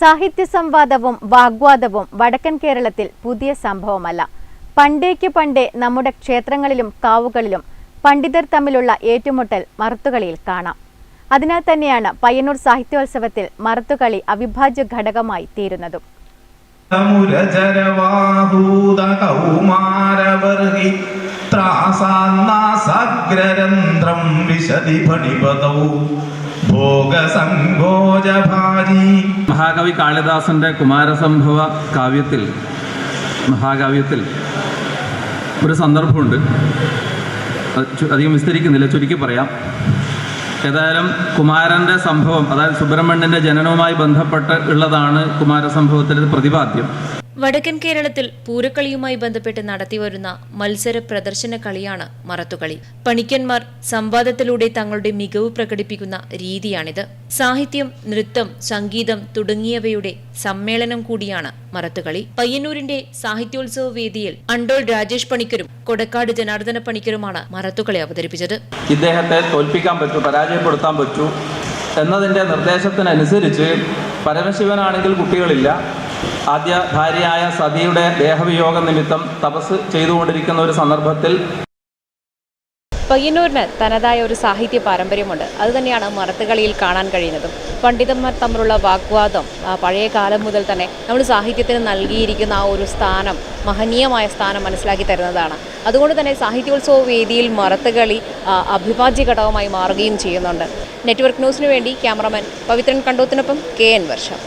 സാഹിത്യ സംവാദവും വാഗ്വാദവും വടക്കൻ കേരളത്തിൽ പുതിയ സംഭവമല്ല. പണ്ടേക്ക് പണ്ടേ നമ്മുടെ ക്ഷേത്രങ്ങളിലും കാവുകളിലും പണ്ഡിതർ തമ്മിലുള്ള ഏറ്റുമുട്ടൽ മറുത്തുകളിയിൽ കാണാം. അതിനാൽ തന്നെയാണ് പയ്യന്നൂർ സാഹിത്യോത്സവത്തിൽ മറുത്തുകളി അവിഭാജ്യ ഘടകമായി തീരുന്നതും. മഹാകവി കാളിദാസന്റെ കുമാരസംഭവ കാവ്യത്തിൽ മഹാകാവ്യത്തിൽ ഒരു സന്ദർഭമുണ്ട്. അധികം വിസ്തരിക്കുന്നില്ല ചുരുക്കി പറയാം. ഏതായാലും കുമാരന്റെ സംഭവം അതായത് സുബ്രഹ്മണ്യന്റെ ജനനവുമായി ബന്ധപ്പെട്ട് ഉള്ളതാണ് കുമാരസംഭവത്തിന്റെ പ്രതിപാദ്യം. വടക്കൻ കേരളത്തിൽ പൂരക്കളിയുമായി ബന്ധപ്പെട്ട് നടത്തിവരുന്ന മത്സര പ്രദർശന കളിയാണ് മറത്തുകളി. പണിക്കന്മാർ സംവാദത്തിലൂടെ തങ്ങളുടെ മികവ് പ്രകടിപ്പിക്കുന്ന രീതിയാണിത്. സാഹിത്യം നൃത്തം സംഗീതം തുടങ്ങിയവയുടെ സമ്മേളനം കൂടിയാണ് മറത്തുകളി. പയ്യന്നൂരിന്റെ സാഹിത്യോത്സവ വേദിയിൽ അണ്ടോൾ രാജേഷ് പണിക്കരും കൊടക്കാട് ജനാർദ്ദന പണിക്കരുമാണ് മറത്തുകളി അവതരിപ്പിച്ചത്. ഇദ്ദേഹത്തെ തോൽപ്പിക്കാൻ പറ്റൂ പരാജയപ്പെടുത്താൻ പറ്റൂ എന്നതിന്റെ നിർദ്ദേശത്തിനനുസരിച്ച് പരമശിവനാണെങ്കിൽ കുട്ടികളില്ല ആദ്യ ഭാര്യയായ സതിയുടെ ദേഹവിയോഗ നിമിത്തം തപസ് ചെയ്തുകൊണ്ടിരിക്കുന്ന ഒരു സന്ദർഭത്തിൽ പയ്യന്നൂരിന് തനതായ ഒരു സാഹിത്യ പാരമ്പര്യമുണ്ട്. അതുതന്നെയാണ് മറത്തുകളിയിൽ കാണാൻ കഴിയുന്നതും. പണ്ഡിതന്മാർ തമ്മിലുള്ള വാഗ്വാദം പഴയ കാലം മുതൽ തന്നെ നമ്മൾ സാഹിത്യത്തിന് നൽകിയിരിക്കുന്ന ആ ഒരു സ്ഥാനം മഹനീയമായ സ്ഥാനം മനസ്സിലാക്കി തരുന്നതാണ്. അതുകൊണ്ട് തന്നെ സാഹിത്യോത്സവ വേദിയിൽ മറത്തുകളി അഭിഭാജ്യ ഘടകമായി മാറുകയും ചെയ്യുന്നുണ്ട്. നെറ്റ്വർക്ക് ന്യൂസിനു വേണ്ടി ക്യാമറമാൻ പവിത്രൻ കണ്ടോത്തിനൊപ്പം കെ എൻ വർഷം.